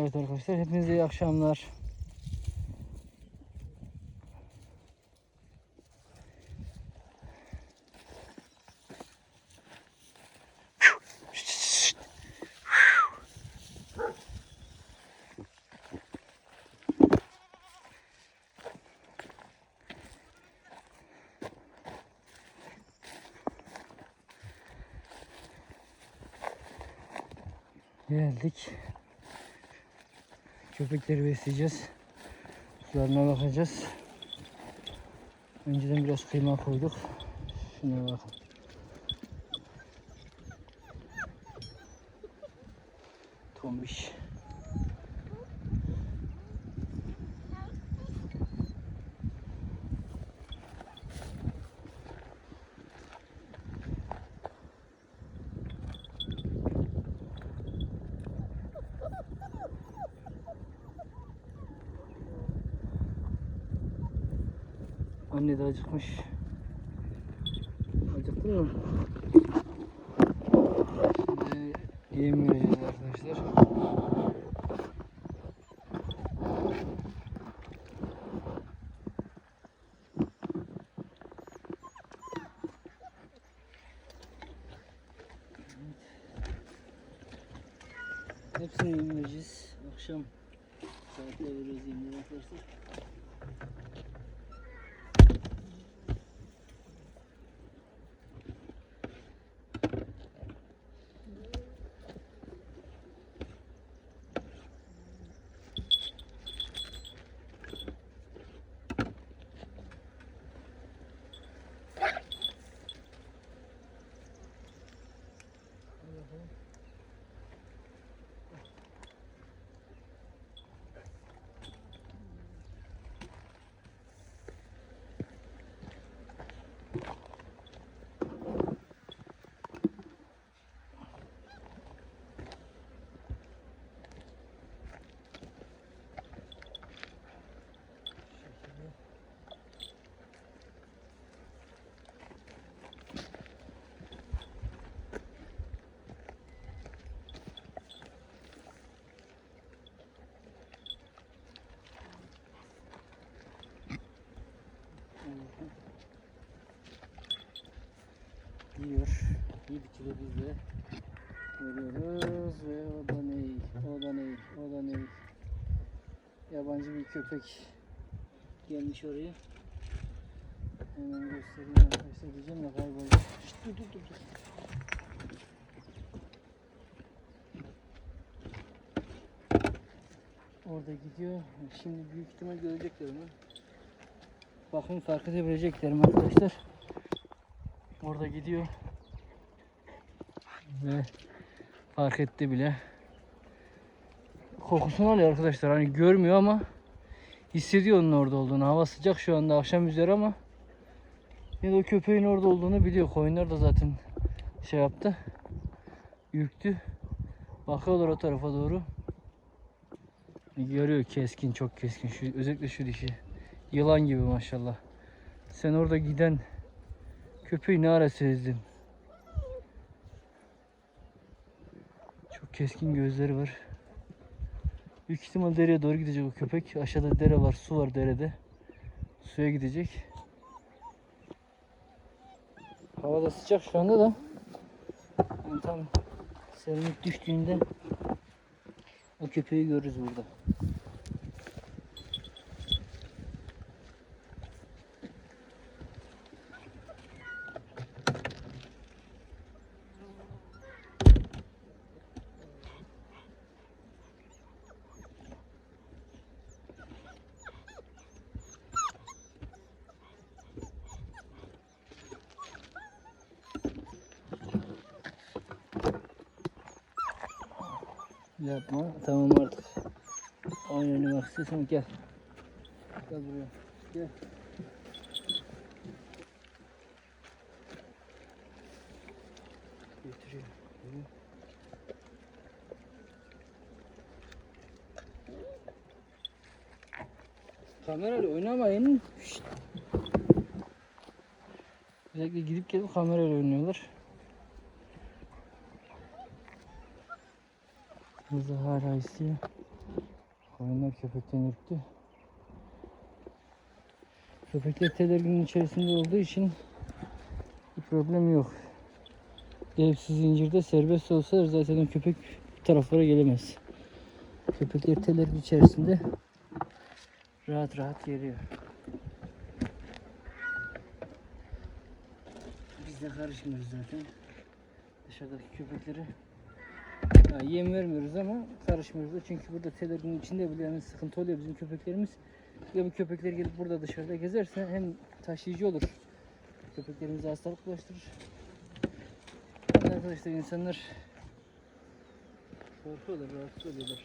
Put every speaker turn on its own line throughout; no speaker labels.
Evet arkadaşlar hepinize iyi akşamlar. Geldik. Köpekleri besleyeceğiz. Sularına bakacağız. Önceden biraz kıyma koyduk. Şuna bakın. Tombiş. Anne de acıkmış. Acıktın mı? Şimdi yem vereceğiz arkadaşlar. Hepsini yem vereceğiz. Akşam saatte vereceğiz yemleri arkadaşlar. Yiyor. 7 kilo biz de veriyoruz ve o da ney, o da ney, o da ney. Yabancı bir köpek gelmiş oraya. Hemen göstereyim arkadaşlar diyeceğim de kayboldu. Şşt, dur dur dur. Orada gidiyor. Şimdi büyük ihtimal görecekler onu. Bakın fark edebileceklerim arkadaşlar. Orada gidiyor. Ve fark etti bile. Kokusunu alıyor arkadaşlar. Hani görmüyor ama hissediyor onun orada olduğunu. Hava sıcak şu anda akşam üzeri ama da o köpeğin orada olduğunu biliyor. Koyunlar da zaten şey yaptı. Ürktü. Bakıyorlar o tarafa doğru. Görüyor keskin, çok keskin. Şu, özellikle şu dişi. Yılan gibi maşallah. Sen orada giden köpeği ne ara sezdin? Çok keskin gözleri var. Büyük ihtimal dereye doğru gidecek o köpek. Aşağıda dere var, su var derede. Suya gidecek. Hava da sıcak şu anda da. Yani tam serinlik düştüğünde o köpeği görürüz burada. Yapma. Tamam artık. Oynamak istiyorsan gel. Gel buraya. Gel. Götürüyor. Kamerayla oynamayın. Şşt. Özellikle gidip gelip kamerayla oynuyorlar. Kızı hala istiyor. Koyunlar köpekten ürktü. Köpekler tedirginin içerisinde olduğu için bir problem yok. Evsiz zincirde serbest olsa zaten köpek taraflara gelemez. Köpekler tedirgin içerisinde rahat rahat geliyor. Biz de karışmıyoruz zaten. Dışarıdaki köpeklere yem vermiyoruz ama karışmıyoruz da çünkü burada tedirginin içinde bile yani sıkıntı oluyor bizim köpeklerimiz. Ya bu köpekler gelip burada dışarıda gezerse hem taşıyıcı olur. Köpeklerimize hastalık bulaştırır. De arkadaşlar insanlar korkuyorlar, rahatsız oluyorlar.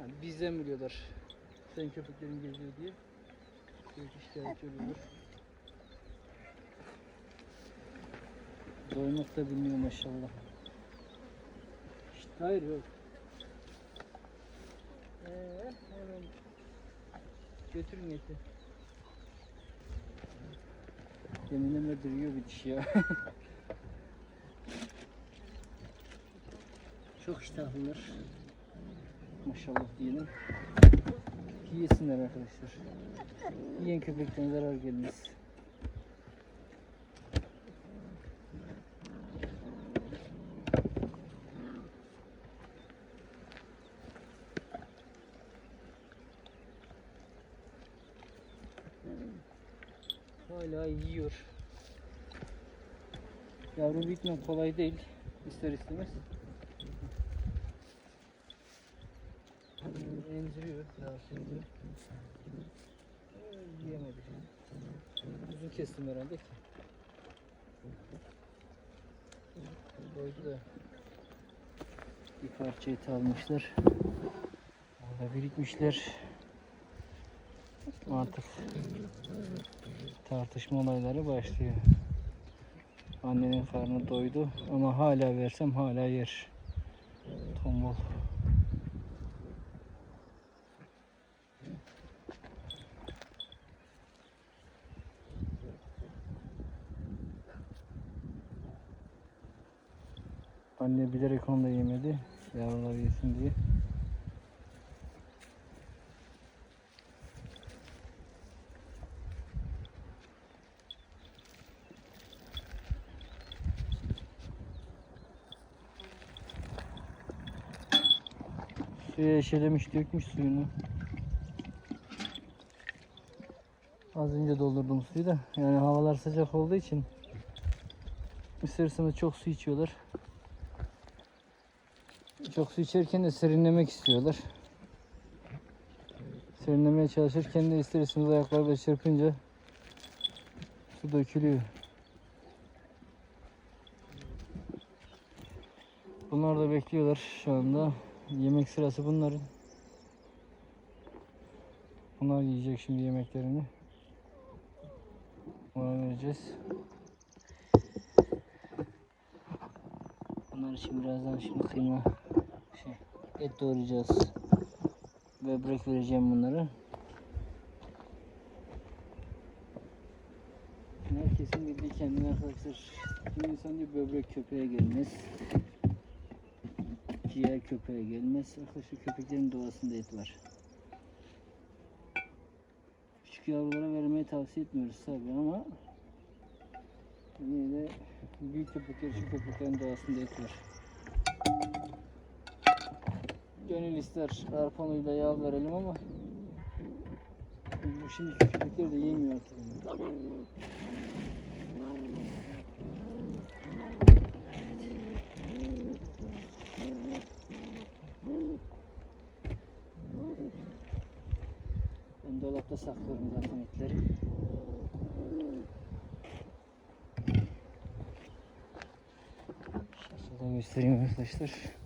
Yani bizden biliyorlar. Sen köpeklerin geziyor diye. Büyük şikayetçi oluyorlar. Doymak da bilmiyor maşallah. Hayır yok. Ee, hemen götürün yeter. Yeminle duruyor bir dişi ya. Çok iştahlılar. Maşallah diyelim. Yiyesinler arkadaşlar. Yiyen köpekten zarar gelmez. Hala yiyor. Büyütmek kolay değil. İster istemez. Emziriyor. Daha şimdi. Ee, Yiyemedi. Uzun kestim herhalde ki. Doydu da. Bir parça et almışlar. Orada birikmişler. Artık tartışma olayları başlıyor. Annenin karnı doydu ama hala versem hala yer. Tombul. Anne bilerek onu da yemedi. Yavrular yesin diye. Suya eşelemiş dökmüş suyunu. Az önce doldurdum suyu da yani havalar sıcak olduğu için isterseniz çok su içiyorlar. Çok su içerken de serinlemek istiyorlar. Serinlemeye çalışırken de isterseniz ayaklarla çırpınca su dökülüyor. Bunlar da bekliyorlar şu anda. Yemek sırası bunların. Bunlar yiyecek şimdi yemeklerini. Ona vereceğiz. Bunlar için birazdan şimdi kıyma şey, et doğrayacağız. Böbrek vereceğim bunları. Herkesin bildiği kendine arkadaşlar. Kim insan diyor böbrek köpeğe gelmez. Ciğer köpeğe gelmez. Arkadaşlar köpeklerin doğasında et var. Küçük yavrulara vermeyi tavsiye etmiyoruz tabi ama yine de büyük köpekler için köpeklerin doğasında et var. Gönül ister arpanuyla yağ verelim ama bu şimdiki köpekler de yemiyor artık. Dolapta saklıyorum zaten etleri. Şurada göstereyim arkadaşlar.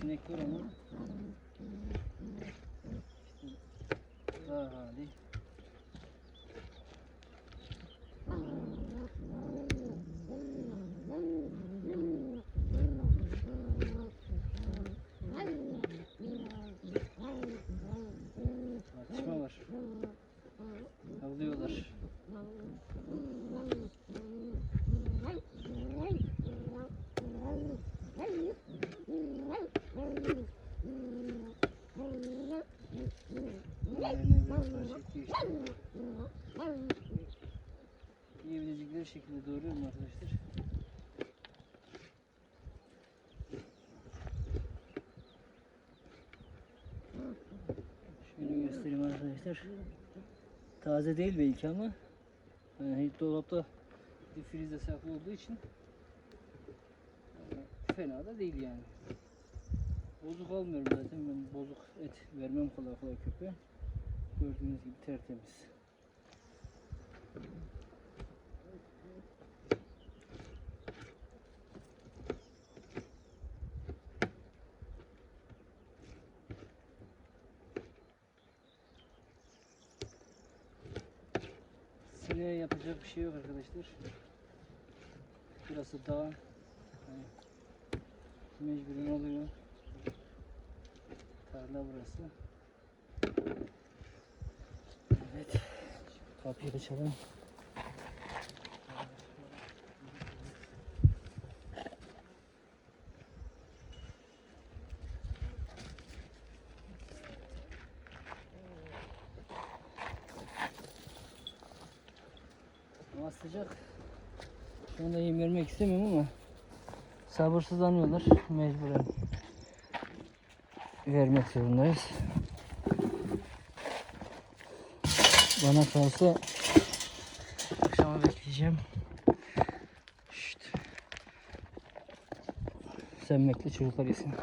Sinek var ama daha hali. Tartışma var. Avlıyorlar. Arkadaşlar. Şöyle göstereyim arkadaşlar. Taze değil belki ama yani hiç dolapta difrizde saklı olduğu için fena da değil yani. Bozuk almıyorum zaten ben bozuk et vermem kolay kolay köpeğe. Gördüğünüz gibi tertemiz. Sineğe yapacak bir şey yok arkadaşlar. Burası dağ. Yani mecburen oluyor. Tarla burası. Evet. Kapıyı açalım. Hava sıcak. Şu anda yem vermek istemiyorum ama sabırsızlanıyorlar. Mecburen vermek zorundayız. Bana kalsa akşama bekleyeceğim. Şşt. Sen bekle çocuklar yesin.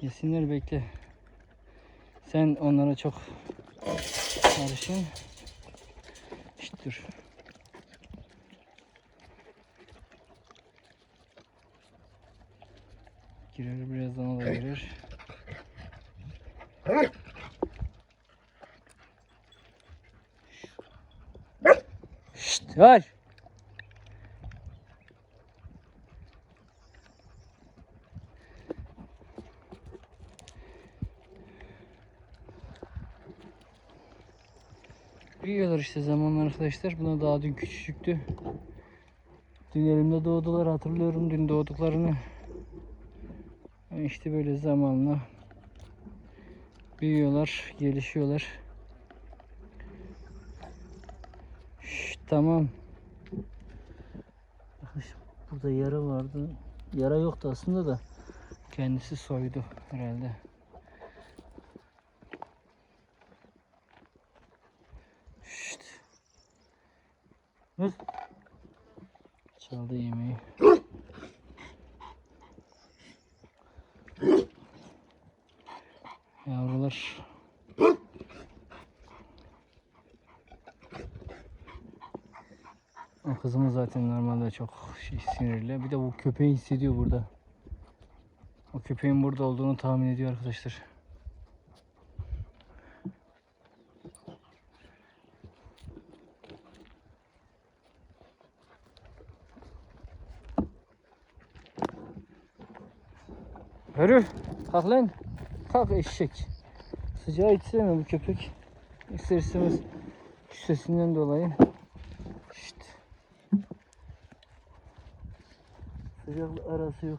Yesinler bekle. Sen onlara çok karışın. Şşt dur. Girer birazdan o da girer. Şşt var. Büyüyorlar işte zamanla arkadaşlar. Buna daha dün küçücüktü. Dün elimde doğdular hatırlıyorum dün doğduklarını. Yani İşte böyle zamanla büyüyorlar, gelişiyorlar. Şşt, tamam. Burada yara vardı. Yara yoktu aslında da kendisi soydu herhalde. Şşt. Hız. Çaldı yemeği. Yavrular. O kızımız zaten normalde çok şey, sinirli. Bir de bu köpeği hissediyor burada. O köpeğin burada olduğunu tahmin ediyor arkadaşlar. Yürü. Kalk lan. Kalk eşek. Sıcağı hiç sevmiyor bu köpek. İster istemez şu sesinden dolayı. Şşt. Sıcakla arası yok.